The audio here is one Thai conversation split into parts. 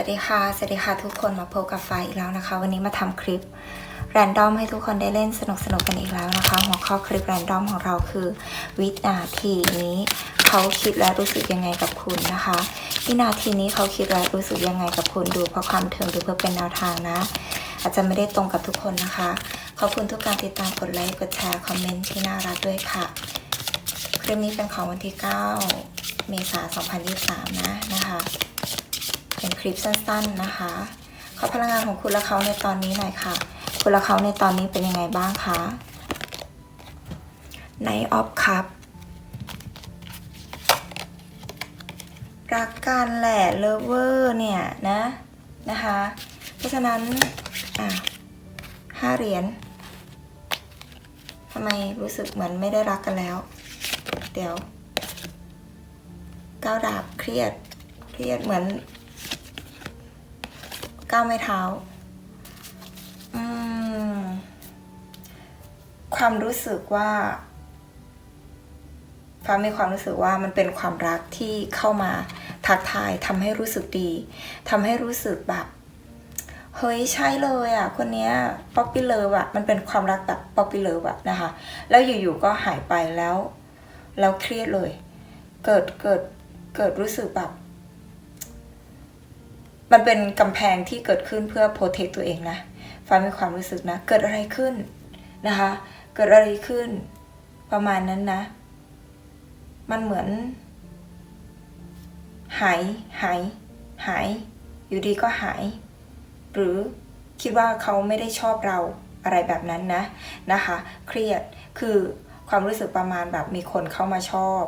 วัสดีค่ะ สวัสดีค่ะทุกคนมาพบกับไฟอีกแล้วนะคะ วันนี้มาทำคลิปแรนดอมให้ทุกคนได้เล่นสนุกสนุกๆกันอีกแล้วนะคะ หัวข้อคลิปแรนดอมของเราคือวินาทีนี้เขาคิดและรู้สึกยังไงกับคุณนะคะวินาทีนี้เขาคิดและรู้สึกยังไงกับคุณดูเพราะความเทิงดูเพื่อเป็นแนวทางนะ อาจจะไม่ได้ตรงกับทุกคนนะคะ ขอบคุณทุกการติดตามกดไลค์กดแชร์คอมเมนต์ที่น่ารักด้วยค่ะ คลิปนี้เป็นของวันที่ 9 เมษายน 2023 นะนะคะ คลิปสั้นๆนะคะ ขอพลังงานของคุณและเขาในตอนนี้หน่อยค่ะ คุณและเขาในตอนนี้เป็นยังไงบ้างคะในออฟคัพรักกันแหละเลเวอร์เนี่ยนะนะคะ เพราะฉะนั้นอะห้าเหรียญทำไมรู้สึกเหมือนไม่ได้รักกันแล้ว เดี๋ยวก้าวดาบเครียด เครียดเหมือน ก้าวไม่เท้าความรู้สึกว่าฟ้ามีความรู้สึกว่ามันเป็นความรักที่เข้ามาทักทายทำให้รู้สึกดีทำให้รู้สึกแบบเฮ้ยใช่เลยอะคนเนี้ยป๊อปปี้เลิฟอะมันเป็นความรักแบบป๊อปปี้เลิฟอะนะคะ แล้วอยู่ๆก็หายไปแล้ว แล้วเครียดเลย เกิดเกิดเกิดรู้สึกแบบ มันเป็นกำแพงที่เกิดขึ้นเพื่อโปรเทคตัวเองนะฟ้ามีความรู้สึกนะ เกิดอะไรขึ้นนะคะ เกิดอะไรขึ้น ประมาณนั้นนะ มันเหมือน หายหายหาย อยู่ดีก็หาย หรือคิดว่าเขาไม่ได้ชอบเราอะไรแบบนั้นนะนะคะ เครียดคือความรู้สึกประมาณแบบมีคนเข้ามาชอบ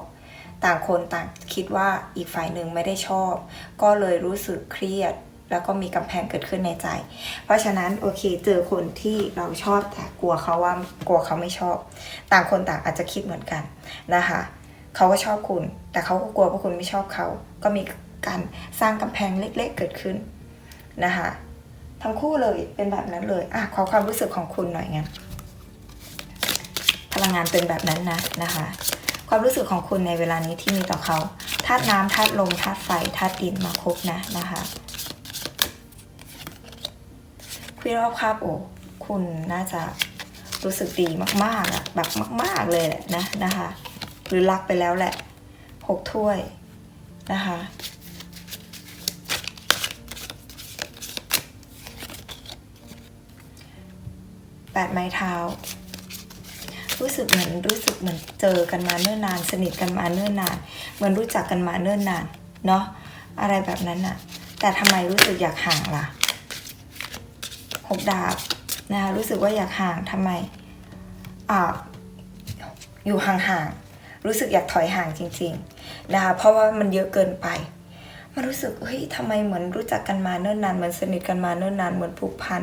ต่างคนต่างคิดว่าอีกฝ่ายหนึ่งไม่ได้ชอบ ก็เลยรู้สึกเครียด แล้วก็มีกำแพงเกิดขึ้นในใจ เพราะฉะนั้นโอเคเจอคนที่เราชอบแต่กลัวเขาว่ากลัวเขาไม่ชอบ ต่างคนต่างอาจจะคิดเหมือนกันนะคะเขาก็ชอบคุณ แต่เขาก็กลัวว่าคุณไม่ชอบเขา ก็มีการสร้างกำแพงเล็ก ๆ เกิดขึ้นนะคะทั้งคู่เลยเป็นแบบนั้นเลยอะขอความรู้สึกของคุณหน่อยงั้นพลังงานเป็นแบบนั้นนะนะคะ ความรู้สึกของคุณในเวลานี้ที่มีต่อเขาธาตุน้ำธาตุลมธาตุไฟธาตุดินมาครบนะนะคะคุยรอบคาบโอ้คุณน่าจะรู้สึกดีมากๆอะแบบมาก ๆเลยแหละนะนะคะ หรือรักไปแล้วแหละหกถ้วยนะคะแปดไม้เท้า รู้สึกเหมือนรู้สึกเหมือนเจอกันมาเนิ่นนาน สนิทกันมาเนิ่นนาน เหมือนรู้จักกันมาเนิ่นนานเนาะอะไรแบบนั้นน่ะแต่ทำไมรู้สึกอยากห่างล่ะหกดาบนะคะรู้สึกว่าอยากห่างทำไมอ่าอยู่ห่างๆรู้สึกอยากถอยห่างจริงๆนะคะเพราะว่ามันเยอะเกินไป มันรู้สึกเฮ้ยทำไมเหมือนรู้จักกันมาเนิ่นนานเหมือนสนิทกันมาเนิ่นนานเหมือนผูกพัน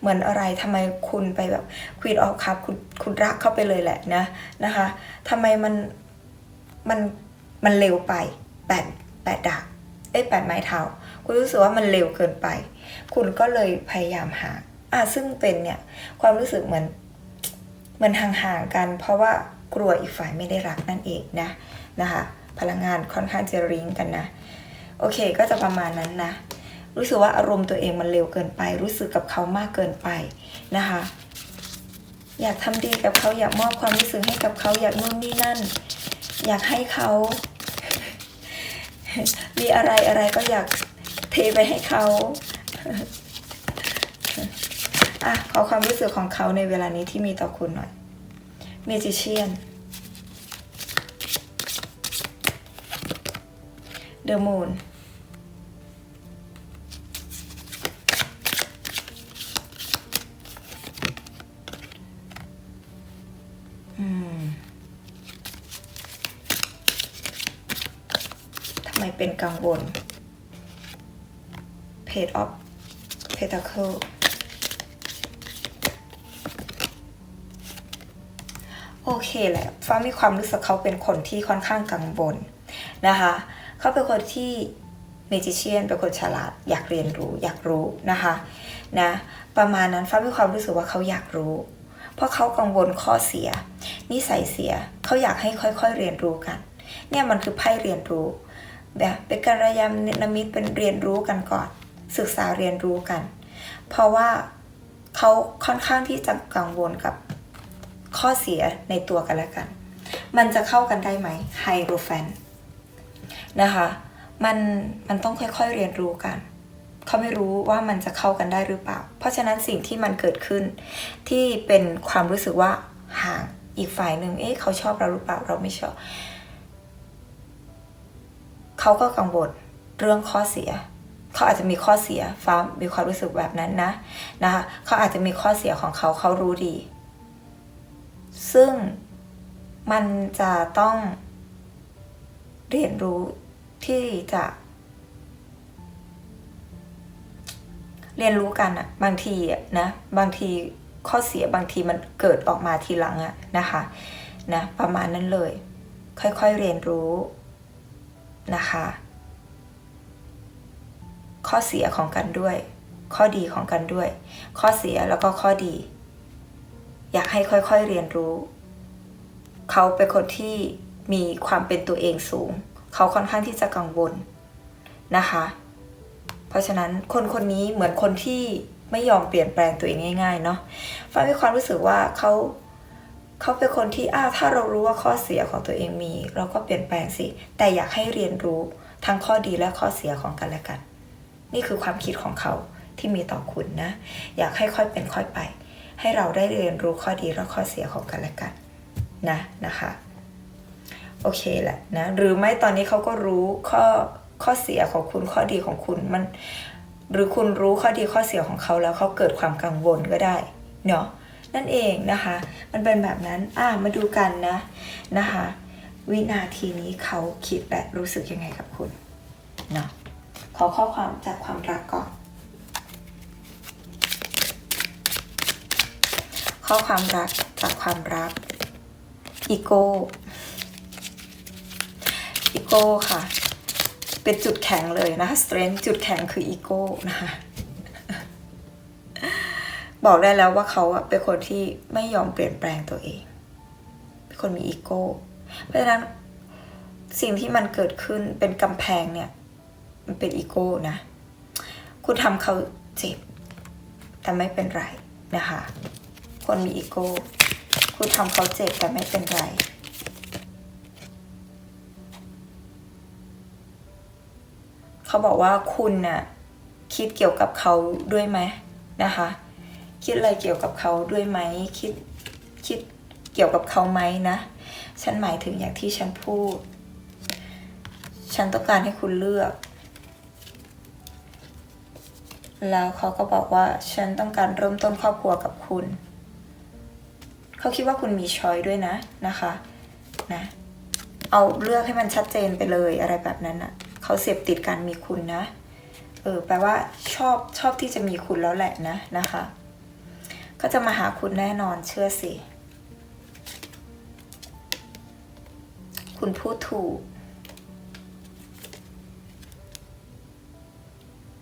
เหมือนอะไรทำไมคุณไปแบบควีนออฟครับคุณคุณรักเข้าไปเลยแหละนะนะคะทำไมมันมันมันเร็วไปแปดแปดดาบเอ้ยแปดไม้เท้าคุณรู้สึกว่ามันเร็วเกินไป คุณก็เลยพยายามหาอะซึ่งเป็นเนี่ยความรู้สึกเหมือนเหมือนห่างๆกัน เพราะว่ากลัวอีกฝ่ายไม่ได้รักนั่นเองนะนะคะพลังงานค่อนข้างจะริงกันนะ อเค ก็จะประมาณนั้นนะ รู้สึกว่าอารมณ์ตัวเองมันเร็วเกินไป รู้สึกกับเขามากเกินไปนะคะ อยากทำดีกับเขาอยากมอบความรู้สึกให้กับเขาอยากนู่นนี่นั่น อยากให้เขา มีอะไรอะไรก็อยากเทไปให้เขาอะขอความรู้สึกของเขาในเวลานี้ที่มีต่อคุณหน่อยเมจิเชียนเด กังวล Page of Pentacle โอเคแหละฟ้ามีความรู้สึกเขาเป็นคนที่ค่อนข้างกังวลนะคะ เขาเป็นคนที่เมจิเชียนเป็นคนฉลาด อยากเรียนรู้ อยากรู้นะคะนะประมาณนั้นฟ้ามีความรู้สึกว่าเขาอยากรู้ เพราะเขากังวลข้อเสีย นิสัยเสียเขาอยากให้ค่อยๆเรียนรู้กัน เนี่ยมันคือไพ่เรียนรู้ แบบเป็นการยามนามิตเป็นเรียนรู้กันก่อน ศึกษาเรียนรู้กัน เพราะว่าเขาค่อนข้างที่จะกังวลกับข้อเสียในตัวกันและกัน มันจะเข้ากันได้ไหมไฮโ o รแฟนนะคะมันมันต้องค่อยๆเรียนรู้กันเขาไม่รู้ว่ามันจะเข้ากันได้หรือเปล่า เพราะฉะนั้นสิ่งที่มันเกิดขึ้น ที่เป็นความรู้สึกว่าห่างอีกฝ่ายหนึ่งเอ๊ะเขาชอบเราหรือเปล่าเราไม่ชอบ เขาก็กังวลเรื่องข้อเสีย เขาอาจจะมีข้อเสียฟ้ามีความรู้สึกแบบนั้นนะนะคะเขาอาจจะมีข้อเสียของเขาเขารู้ดี ซึ่งมันจะต้องเรียนรู้ที่จะ เรียนรู้กันอะบางทีอะนะบางทีข้อเสียบางทีมันเกิดออกมาทีหลังอะนะคะนะประมาณนั้นเลย ค่อยๆเรียนรู้ นะคะ ข้อเสียของกันด้วย ข้อดีของกันด้วย ข้อเสียแล้วก็ข้อดี อยากให้ค่อยๆเรียนรู้ เขาเป็นคนที่มีความเป็นตัวเองสูง เขาค่อนข้างที่จะกังวลนะคะ เพราะฉะนั้นคนคนนี้เหมือนคนที่ไม่ยอมเปลี่ยนแปลงตัวเองง่าย ๆ เนาะฟ้ามีความรู้สึกว่าเขา เขาเป็นคนที่อ้าวถ้าเรารู้ว่าข้อเสียของตัวเองมี เราก็เปลี่ยนแปลงสิ แต่อยากให้เรียนรู้ทั้งข้อดีและข้อเสียของกันและกัน นี่คือความคิดของเขาที่มีต่อคุณนะ อยากให้ค่อยเป็นค่อยไป ให้เราได้เรียนรู้ข้อดีและข้อเสียของกันและกันนะนะคะโอเคแหละนะหรือไม่ตอนนี้เขาก็รู้ข้อข้อเสียของคุณข้อดีของคุณมัน หรือคุณรู้ข้อดีข้อเสียของเขาแล้วเขาเกิดความกังวลก็ได้เนาะ นั่นเองนะคะ มันเป็นแบบนั้นอ่ามาดูกันนะนะคะ วินาทีนี้เขาคิดและรู้สึกยังไงกับคุณเนาะขอข้อความจากความรักก่อนข้อความรักจากความรักอีโก้อีโก้ค่ะ เป็นจุดแข็งเลยนะคะ strength จุดแข็งคืออีโก้นะคะ บอกได้แล้วว่าเขาเป็นคนที่ไม่ยอมเปลี่ยนแปลงตัวเอง เป็นคนมีอีโก้ เพราะฉะนั้นสิ่งที่มันเกิดขึ้นเป็นกำแพงเนี่ย มันเป็นอีโก้นะ คุณทำเขาเจ็บ แต่ไม่เป็นไรนะคะ คนมีอีโก้ คุณทำเขาเจ็บแต่ไม่เป็นไรเขาบอกว่าคุณน่ะคิดเกี่ยวกับเขาด้วยไหมนะคะ คิดอะไรเกี่ยวกับเขาด้วยไหมคิดคิดเกี่ยวกับเขาไหมนะ ฉันหมายถึงอย่างที่ฉันพูด ฉันต้องการให้คุณเลือก แล้วเขาก็บอกว่าฉันต้องการเริ่มต้นครอบครัวกับคุณ เขาคิดว่าคุณมีช้อยด้วยนะนะคะนะเอาเลือกให้มันชัดเจนไปเลยอะไรแบบนั้นอะ่ะเขาเสพติดการมีคุณนะ เออ แปลว่าชอบชอบที่จะมีคุณแล้วแหละนะนะคะ ก็จะมาหาคุณแน่นอนเชื่อสิ คุณพูดถูก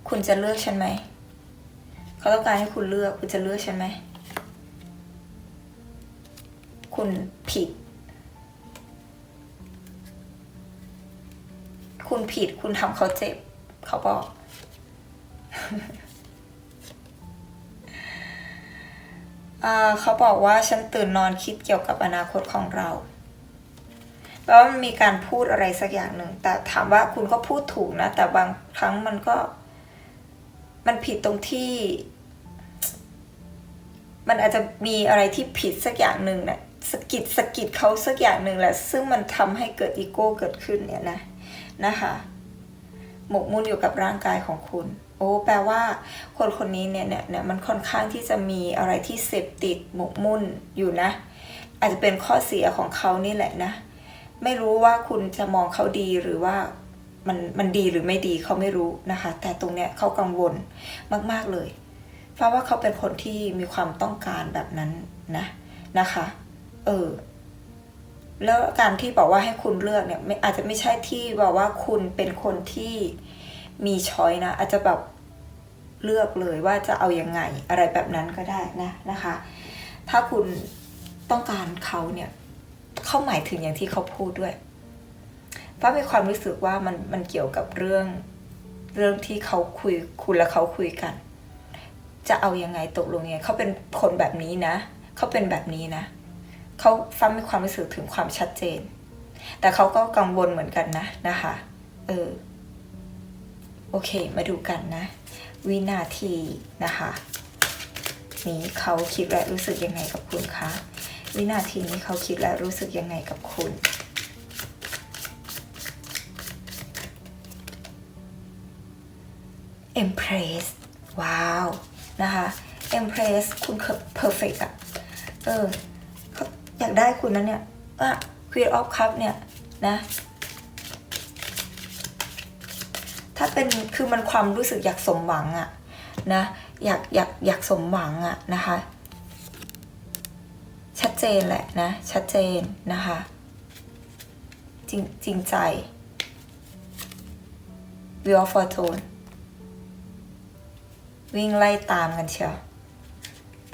คุณจะเลือกฉันไหม เขาต้องการให้คุณเลือก คุณจะเลือกฉันไหม คุณผิด คุณผิด คุณทำเขาเจ็บ เขาบอก เขาบอกว่าฉันตื่นนอนคิดเกี่ยวกับอนาคตของเราแปลว่ามันมีการพูดอะไรสักอย่างหนึ่ง แต่ถามว่าคุณก็พูดถูกนะ แต่บางครั้งมันก็ มันผิดตรงที่ มันอาจจะมีอะไรที่ผิดสักอย่างหนึ่งนะสะกิดสะกิดเขาสักอย่างหนึ่งแหละ ซึ่งมันทำให้เกิดอีโก้เกิดขึ้นเนี่ยนะนะคะ หมกมุ่นอยู่กับร่างกายของคุณ อ้แปลว่า คนคนนี้เนี่ยเนี่ยเนี่ยมันค่อนข้างที่จะมีอะไรที่เสพติดหมกมุ่นอยู่นะ อาจจะเป็นข้อเสียของเขานี่แหละนะ ไม่รู้ว่าคุณจะมองเขาดีหรือว่ามันมันดีหรือไม่ดีเขาไม่รู้นะคะ แต่ตรงเนี้ยเขากังวลมากๆเลยเพราะว่าเขาเป็นคนที่มีความต้องการแบบนั้นนะนะคะ เออแล้วการที่บอกว่าให้คุณเลือกเนี่ยอาจจะไม่ใช่ที่บอกว่าคุณเป็นคนที่ มีช้อยนะ อาจจะแบบเลือกเลยว่าจะเอาอยัางไงอะไรแบบนั้นก็ได้นะนะคะ ถ้าคุณต้องการเขาเนี่ยเขาหมายถึงอย่างที่เขาพูดด้วยป้ามีความรู้สึกว่ามันมันเกี่ยวกับเรื่องเรื่องที่เขาคุยคุณและเขาคุยกัน จะเอายังไงตกลงยังไงเขาเป็นคนแบบนี้นะเขาเป็นแบบนี้นะเขาฟังมีความรู้สึกถึงความชัดเจน แต่เขาก็กังวลเหมือนกันนะนะคะ เออ โอเค มาดูกันนะ วินาทีนะคะ นี้เขาคิดและรู้สึกยังไงกับคุณคะ วินาทีนี้เขาคิดและรู้สึกยังไงกับคุณ Empress ว้าว นะคะ Empress คุณคือ perfect อะเออเขาอยากได้คุณนะเนี่ยอะ Queen of Cup เนี่ย นะ ถ้าเป็นคือมันความรู้สึกอยากสมหวังอะนะอยากอยากอยากสมหวังอะนะคะ ชัดเจนแหละนะ ชัดเจนนะคะ จริงจริงใจ Wheel of Fortune วิ่งไล่ตามกันเชียว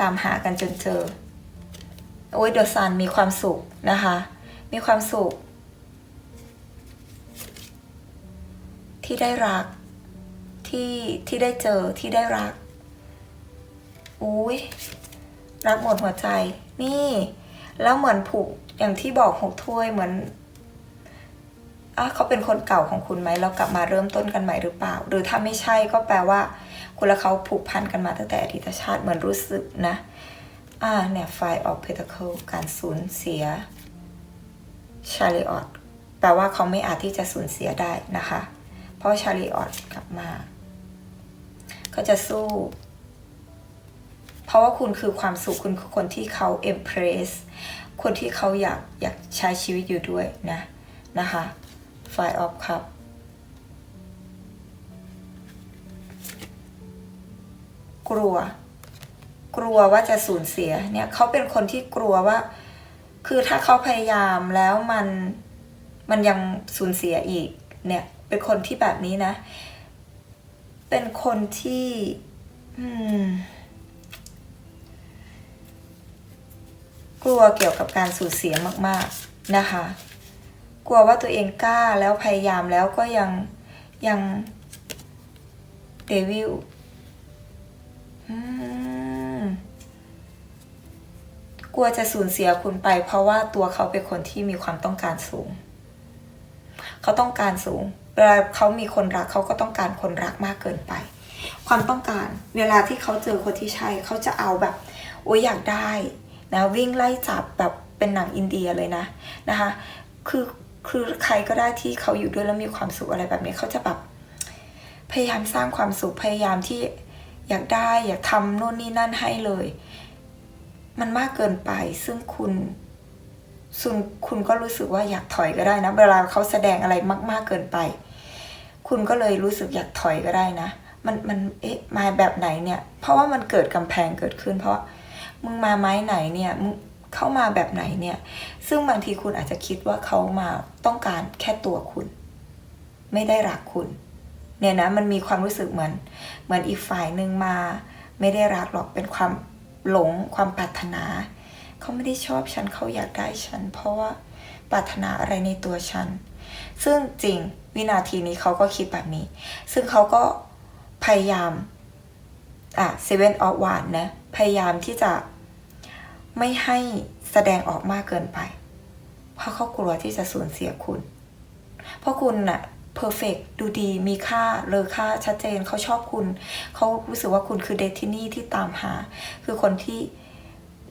ตามหากันจนเจอ โอ้ยเดอะซันมีความสุขนะคะ มีความสุข ที่ได้รัก ที่ที่ได้เจอที่ได้รัก อุ้ยรักหมดหัวใจ นี่ แล้วเหมือนผูกอย่างที่บอกหกถ้วยเหมือนอะเขาเป็นคนเก่าของคุณไหมเรากลับมาเริ่มต้นกันใหม่หรือเปล่า หรือถ้าไม่ใช่ก็แปลว่า คุณและเขาผูกพันกันมาตั้งแต่อดีตชาติเหมือนรู้สึกนะ อ่าเนี่ยไฟออกเพตาเคิลการสูญเสียชาริออตแปลว่าเขาไม่อาจที่จะสูญเสียได้นะคะ เพราะชาริออตกลับมาเขาจะสู้ เพราะว่าคุณคือความสุขคุณคือคนที่เขาเอ็มเพรสคนที่เขาอยากอยากใช้ชีวิตอยู่ด้วยนะนะคะไฟออฟครับกลัว กลัวว่าจะสูญเสียเนี่ยเขาเป็นคนที่กลัวว่า คือถ้าเขาพยายามแล้วมันมันยังสูญเสียอีกเนี่ย เป็นคนที่แบบนี้นะ เป็นคนที่กลัวเกี่ยวกับการสูญเสียมาก ๆนะคะ กลัวว่าตัวเองกล้าแล้วพยายามแล้วก็ยังยังเดวิลกลัวจะสูญเสียคุณไป เพราะว่าตัวเขาเป็นคนที่มีความต้องการสูง เขาต้องการสูง เวลาเขามีคนรักเขาก็ต้องการคนรักมากเกินไป ความต้องการ เวลาที่เขาเจอคนที่ใช่เขาจะเอาแบบโอ้ยอยากได้นะวิ่งไล่จับแบบเป็นหนังอินเดียเลยนะนะคะคือคือใครก็ได้ที่เขาอยู่ด้วยแล้วมีความสุขอะไรแบบนี้เขาจะแบบพยายามสร้างความสุขพยายามที่อยากได้อยากทำโน่นนี่นั่นให้เลย มันมากเกินไปซึ่งคุณซึ่งคุณก็รู้สึกว่าอยากถอยก็ได้นะ เวลาเขาแสดงอะไรมาก ๆเกินไป คุณก็เลยรู้สึกอยากถอยก็ได้นะ มันมันเอ๊ะมาแบบไหนเนี่ย เพราะว่ามันเกิดกำแพงเกิดขึ้น เพราะมึงมาไม้ไหนเนี่ยมึงเข้ามาแบบไหนเนี่ย ซึ่งบางทีคุณอาจจะคิดว่าเขามาต้องการแค่ตัวคุณ ไม่ได้รักคุณ เนี่ยนะมันมีความรู้สึกเหมือน เหมือนอีกฝ่ายหนึ่งมา ไม่ได้รักหรอกเป็นความหลงความปรารถนาเขาไม่ได้ชอบฉันเขาอยากได้ฉัน เพราะว่าปรารถนาอะไรในตัวฉัน ซึ่งจริงวินาทีนี้เขาก็คิดแบบนี้ ซึ่งเขาก็พยายาม อะเซเว่นออฟวานนะ พยายามที่จะไม่ให้แสดงออกมากเกินไป เพราะเขากลัวที่จะสูญเสียคุณ เพราะคุณน่ะเพอร์เฟกดูดีมีค่าเลอค่าชัดเจนเขาชอบคุณ เขารู้สึกว่าคุณคือเดทินี่ที่ตามหา คือคนที่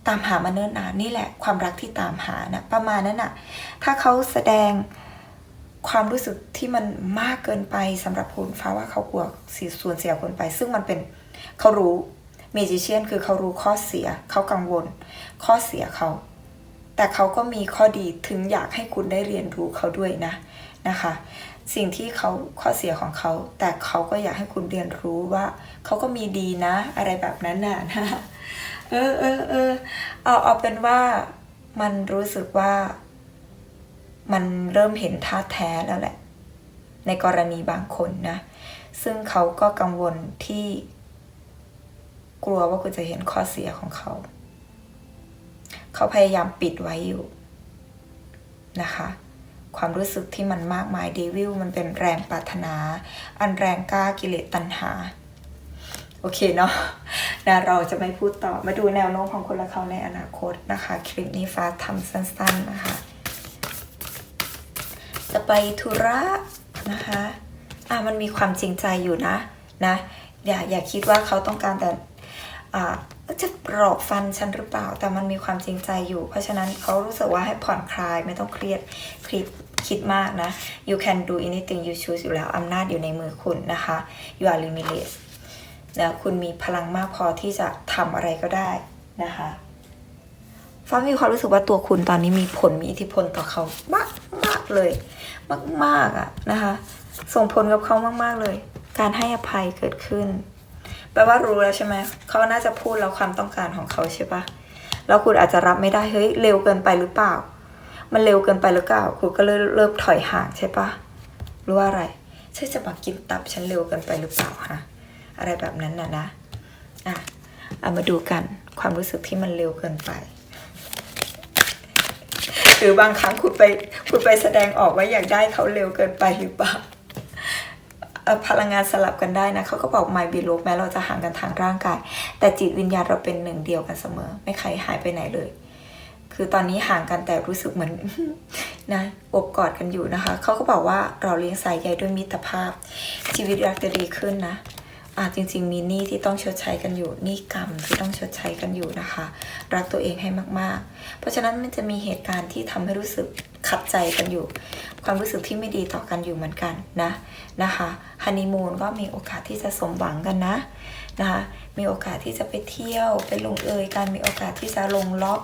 ตามหามาเนิ่นนานนี่แหละ ความรักที่ตามหานะประมาณนั้นน่ะ ถ้าเขาแสดง ความรู้สึกที่มันมากเกินไปสำหรับคุณฟ้าว่าเขากลัวสูญเสียคนไป ซึ่งมันเป็นเขารู้เมจิเชียนคือเขารู้ข้อเสียเขากังวล ข้อเสียเขา แต่เขาก็มีข้อดีถึงอยากให้คุณได้เรียนรู้เขาด้วยนะนะคะ สิ่งที่เขาข้อเสียของเขา แต่เขาก็อยากให้คุณเรียนรู้ว่าเขาก็มีดีนะ อะไรแบบนั้นน่ะนะเออเออเออเอาเอาเป็นว่ามันรู้สึกว่า มันเริ่มเห็นท่าแท้แล้วแหละ ในกรณีบางคนนะ ซึ่งเขาก็กังวลที่ กลัวว่าคุณจะเห็นข้อเสียของเขา เขาพยายามปิดไว้อยู่นะคะ ความรู้สึกที่มันมากมายเดวิลมันเป็นแรงปรารถนา อันแรงกล้ากิเลสตัณหา โอเคเนาะนะเราจะไม่พูดต่อมาดูแนวโน้มของคนละเขาในอนาคตนะคะ คลิปนี้ฟ้าทำสั้น ๆ นะคะ จะไปธุระนะคะอะมันมีความจริงใจอยู่นะนะอย่าอย่าคิดว่าเขาต้องการแต่อ่าจะปลอบฟันฉันหรือเปล่า แต่มันมีความจริงใจอยู่ เพราะฉะนั้นเขารู้สึกว่าให้ผ่อนคลายไม่ต้องเครียดคิดคิดมากนะ you can do anything you choose อยู่แล้วอำนาจอยู่ในมือคุณนะคะ you are limitless นะคุณมีพลังมากพอที่จะทำอะไรก็ได้นะคะฟ้ามีความรู้สึกว่าตัวคุณตอนนี้มีผลมีอิทธิพลต่อเขามากมากเลย มากมากๆอะนะคะ ส่งผลกับเขามากๆเลย การให้อภัยเกิดขึ้น แปลว่ารู้แล้วใช่ไหมเขาน่าจะพูดแล้วความต้องการของเขาใช่ปะแล้วคุณอาจจะรับไม่ได้เฮ้ยเร็วเกินไปหรือเปล่า มันเร็วเกินไปหรือเปล่าคุณก็เลยเริ่มถอยห่างใช่ปะหรือว่าอะไรใช่จะมากินตับฉันเร็วเกินไปหรือเปล่าฮะอะไรแบบนั้นน่ะนะอะเอามาดูกันความรู้สึกที่มันเร็วเกินไป หรือบางครั้งคุณไปคุณไปแสดงออกว่าอยากได้เขาเร็วเกินไปหรือเปล่าพลังงานสลับกันได้นะเขาก็บอก my beloved แม้เราจะห่างกันทางร่างกาย แต่จิตวิญญาณเราเป็นหนึ่งเดียวกันเสมอ ไม่ใครหายไปไหนเลย คือตอนนี้ห่างกันแต่รู้สึกเหมือนนะอบกอดกันอยู่นะคะเขาก็บอกว่าเราเลี้ยงสายใยด้วยมิตรภาพ ชีวิตรักจะดีขึ้นนะ อ่าจริง ๆ มีหนี้ที่ต้องชดใช้กันอยู่หนี้กรรมที่ต้องชดใช้กันอยู่นะคะ รักตัวเองให้มาก ๆ เพราะฉะนั้นมันจะมีเหตุการณ์ที่ทำให้รู้สึกขัดใจกันอยู่ ความรู้สึกที่ไม่ดีต่อกันอยู่เหมือนกันนะนะคะฮันนีมูนก็มีโอกาสที่จะสมหวังกันนะนะคะมีโอกาสที่จะไปเที่ยวไปลงเอยกันมีโอกาสที่จะลงล็อก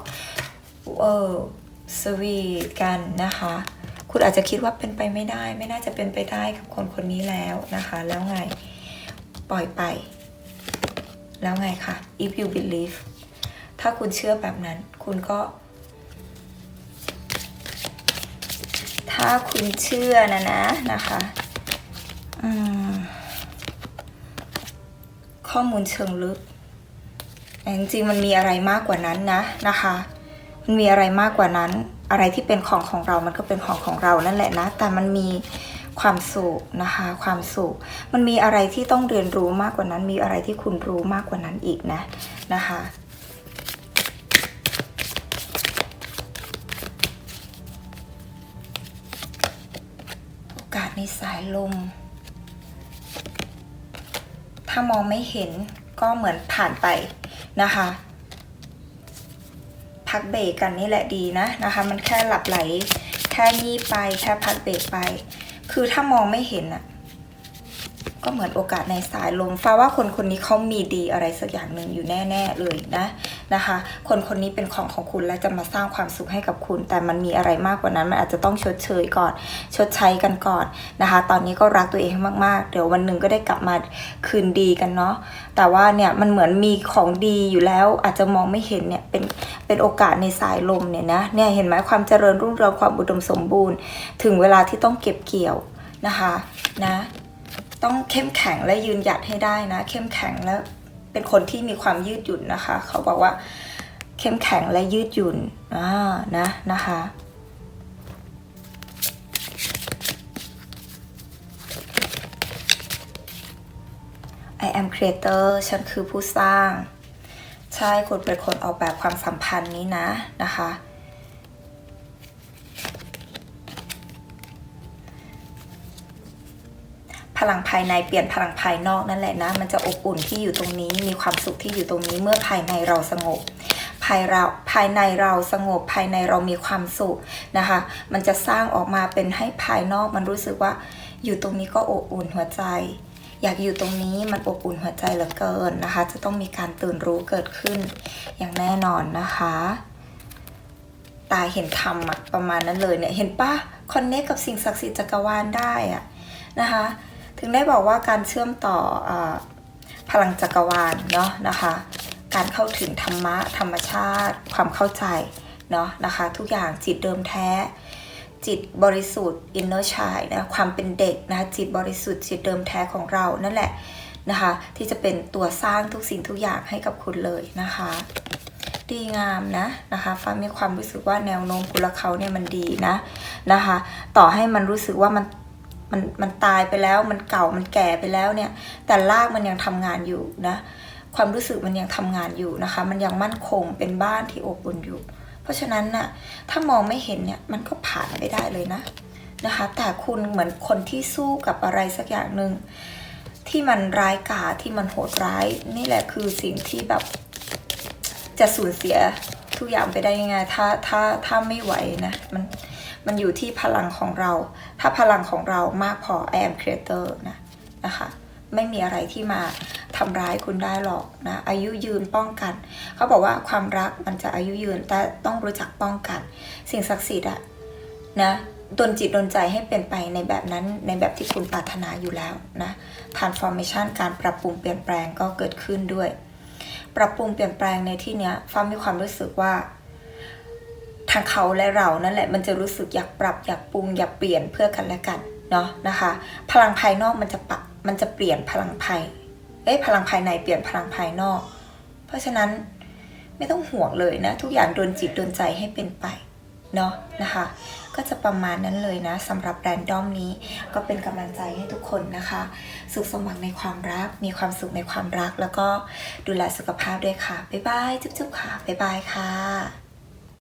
เออสวีทกันนะคะคุณอาจจะคิดว่าเป็นไปไม่ได้ ไม่น่าจะเป็นไปได้กับคนคนนี้แล้วนะคะ แล้วไง ปล่อยไป แล้วไงคะ if you believe ถ้าคุณเชื่อแบบนั้น คุณก็ ถ้าคุณเชื่อนะนะนะคะข้อมูลเชิงลึกแต่จริงๆมันมีอะไรมากกว่านั้นนะนะคะ มันมีอะไรมากกว่านั้น อะไรที่เป็นของของเรา มันก็เป็นของของเรานั่นแหละนะ แต่มันมี ความสุขนะคะ ความสุข มันมีอะไรที่ต้องเรียนรู้มากกว่านั้น มีอะไรที่คุณรู้มากกว่านั้นอีกนะนะคะโอกาสในสายลมถ้ามองไม่เห็นก็เหมือนผ่านไปนะคะ พักเบรกกันนี่แหละดีนะนะคะ มันแค่หลับไหล แค่ยี่ไปแค่พักเบรกไป คือถ้ามองไม่เห็นอะก็เหมือนโอกาสในสายลมฟ้าว่าคนคนนี้เขามีดีอะไรสักอย่างหนึ่งอยู่แน่ ๆ เลยนะ นะคะ คนคนนี้เป็นของของคุณและจะมาสร้างความสุขให้กับคุณ แต่มันมีอะไรมากกว่านั้น มันอาจจะต้องชดเชยก่อน ชดใช้กันก่อนนะคะ ตอนนี้ก็รักตัวเองให้มากๆ เดี๋ยววันหนึ่งก็ได้กลับมาคืนดีกันเนาะ แต่ว่าเนี่ยมันเหมือนมีของดีอยู่แล้ว อาจจะมองไม่เห็นเนี่ยเป็นเป็นโอกาสในสายลมเนี่ยนะ เนี่ยเห็นไหมความเจริญรุ่งเรืองความอุดมสมบูรณ์ ถึงเวลาที่ต้องเก็บเกี่ยวนะคะนะ ต้องเข้มแข็งและยืนหยัดให้ได้นะ เข้มแข็งแล้ว เป็นคนที่มีความยืดหยุ่นนะคะ เขาบอกว่าเข้มแข็งและยืดหยุ่นอ่านะนะคะ I am creator ฉันคือผู้สร้าง ใช่คุณเป็นคนออกแบบความสัมพันธ์นี้นะนะคะ ลังภายในเปลี่ยนพลังภายนอกนั่นแหละนะ มันจะอบอุ่นที่อยู่ตรงนี้ มีความสุขที่อยู่ตรงนี้เมื่อภายในเราสงบ ภายเราภายในเราสงบภายในเรามีความสุขนะคะ มันจะสร้างออกมาเป็นให้ภายนอกมันรู้สึกว่าอยู่ตรงนี้ก็อบอุ่นหัวใจ อยากอยู่ตรงนี้มันอบอุ่นหัวใจเหลือเกินนะคะ จะต้องมีการตื่นรู้เกิดขึ้นอย่างแน่นอนนะคะตาเห็นธรรมประมาณนั้นเลยเนี่ยเห็นปะคอนเนคกับสิ่งศักดิ์สิทธิ์จักรวาลได้อะนะคะ ถึงได้บอกว่าการเชื่อมต่ออพลังจักรวาลเนาะนะคะ การเข้าถึงธรรมะธรรมชาติ ความเข้าใจเนาะนะคะ ทุกอย่างจิตเดิมแท้ จิตบริสุทธิ์ inner child นะความเป็นเด็กนะจิตบริสุทธิ์จิตเดิมแท้ของเรานั่นแหละนะคะ ที่จะเป็นตัวสร้างทุกสิ่งทุกอย่างให้กับคุณเลยนะคะ ดีงามนะนะคะฟ้ามีความรู้สึกว่าแนวโน้มกุลเขาเนี่ยมันดีนะนะคะ ต่อให้มันรู้สึกว่ามัน มันมันตายไปแล้ว มันเก่ามันแก่ไปแล้วเนี่ย แต่รากมันยังทำงานอยู่นะ ความรู้สึกมันยังทำงานอยู่นะคะ มันยังมั่นคงเป็นบ้านที่อบอุ่นอยู่ เพราะฉะนั้นน่ะถ้ามองไม่เห็นเนี่ยมันก็ผ่านไปได้เลยนะนะคะ แต่คุณเหมือนคนที่สู้กับอะไรสักอย่างหนึ่งที่มันร้ายกาที่มันโหดร้าย นี่แหละคือสิ่งที่แบบ จะสูญเสียทุกอย่างไปได้ยังไง ถ้าถ้าถ้าไม่ไหวนะมัน มันอยู่ที่พลังของเรา ถ้าพลังของเรามากพอ I am creator นะนะคะไม่มีอะไรที่มาทำร้ายคุณได้หรอกนะอายุยืนป้องกัน เขาบอกว่าความรักมันจะอายุยืนแต่ต้องรู้จักป้องกัน สิ่งศักดิ์สิทธิ์อะนะดนจิตดนใจให้เป็นไปในแบบนั้นในแบบที่คุณปรารถนาอยู่แล้วนะ transformation การปรับปรุงเปลี่ยนแปลงก็เกิดขึ้นด้วย ปรับปรุงเปลี่ยนแปลงในที่เนี้ยฟ้ามีความรู้สึกว่า ทางเขาและเรานั่นแหละมันจะรู้สึกอยากปรับอยากปรุงอยากเปลี่ยนเพื่อกันและกันเนาะนะคะ พลังภายนอกมันจะปรับมันจะเปลี่ยนพลังภายเอ้ยพลังภายในเปลี่ยนพลังภายนอก เพราะฉะนั้นไม่ต้องห่วงเลยนะ ทุกอย่างโดนจิตโดนใจให้เป็นไปเนาะนะคะ ก็จะประมาณนั้นเลยนะสำหรับแรนดอมนี้ก็เป็นกำลังใจให้ทุกคนนะคะ สุขสมหวังในความรัก มีความสุขในความรัก แล้วก็ดูแลสุขภาพด้วยค่ะ บ๊ายบาย จุ๊บๆค่ะ บ๊ายบายค่ะ